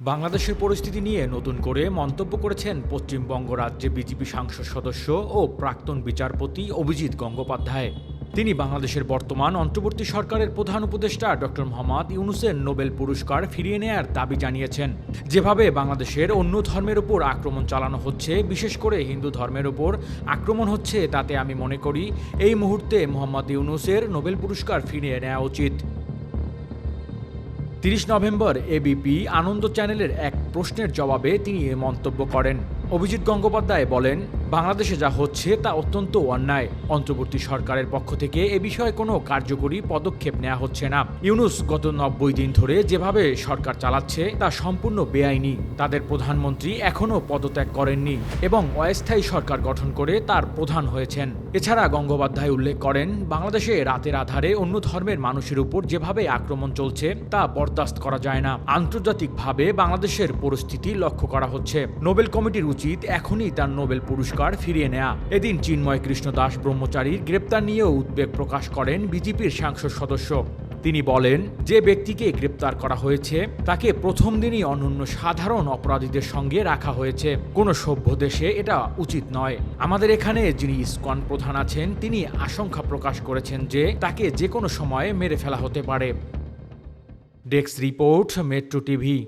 বাংলাদেশের পরিস্থিতি নিয়ে নতুন করে মন্তব্য করেছেন পশ্চিমবঙ্গ রাজ্যে বিজেপি সাংসদ সদস্য ও প্রাক্তন বিচারপতি অভিজিৎ গঙ্গোপাধ্যায়। তিনি বাংলাদেশের বর্তমান অন্তর্বর্তী সরকারের প্রধান উপদেষ্টা ডক্টর মোহাম্মদ ইউনুসের নোবেল পুরস্কার ফিরিয়ে নেয়ার দাবি জানিয়েছেন। যেভাবে বাংলাদেশের অন্য ধর্মের উপর আক্রমণ চালানো হচ্ছে, বিশেষ করে হিন্দু ধর্মের উপর আক্রমণ হচ্ছে, তাতে আমি মনে করি এই মুহূর্তে মোহাম্মদ ইউনুসের নোবেল পুরস্কার ফিরিয়ে নেওয়া উচিত। তিরিশ নভেম্বর এবিপি আনন্দ চ্যানেলের এক প্রশ্নের জবাবে তিনি এ মন্তব্য করেন। অভিজিৎ গঙ্গোপাধ্যায় বলেন বাংলাদেশে যা হচ্ছে তা অত্যন্ত অন্যায়। অন্তর্বর্তী সরকারের পক্ষ থেকে এ বিষয়ে কোনো কার্যকরী পদক্ষেপ নেওয়া হচ্ছে না। ইউনুস গত নব্বই দিন ধরে যেভাবে সরকার চালাচ্ছে, তা সম্পূর্ণ বেআইনি। তাদের প্রধানমন্ত্রী এখনও পদত্যাগ করেননি এবং অস্থায়ী সরকার গঠন করে তার প্রধান হয়েছেন। এছাড়া গঙ্গোপাধ্যায় উল্লেখ করেন, বাংলাদেশে রাতের আধারে অন্য ধর্মের মানুষের উপর যেভাবে আক্রমণ চলছে, তা বরদাস্ত করা যায় না। আন্তর্জাতিকভাবে বাংলাদেশের পরিস্থিতি লক্ষ্য করা হচ্ছে। নোবেল কমিটির উচিত এখনই তার নোবেল পুরস্কার ফিরিয়ে নেয়া। এদিন চিন্ময় কৃষ্ণ দাস ব্রহ্মচারীর গ্রেপ্তার নিয়েও উদ্বেগ প্রকাশ করেন বিজেপির সাংসদ সদস্য। তিনি বলেন, যে ব্যক্তিকে গ্রেপ্তার করা হয়েছে, তাকে প্রথম দিনই অনন্য সাধারণ অপরাধীদের সঙ্গে রাখা হয়েছে। কোনো সভ্য দেশে এটা উচিত নয়। আমাদের এখানে যিনি ইসকন প্রধান আছেন, তিনি আশঙ্কা প্রকাশ করেছেন যে তাকে যে কোনো সময়ে মেরে ফেলা হতে পারে। Desk report, metro TV.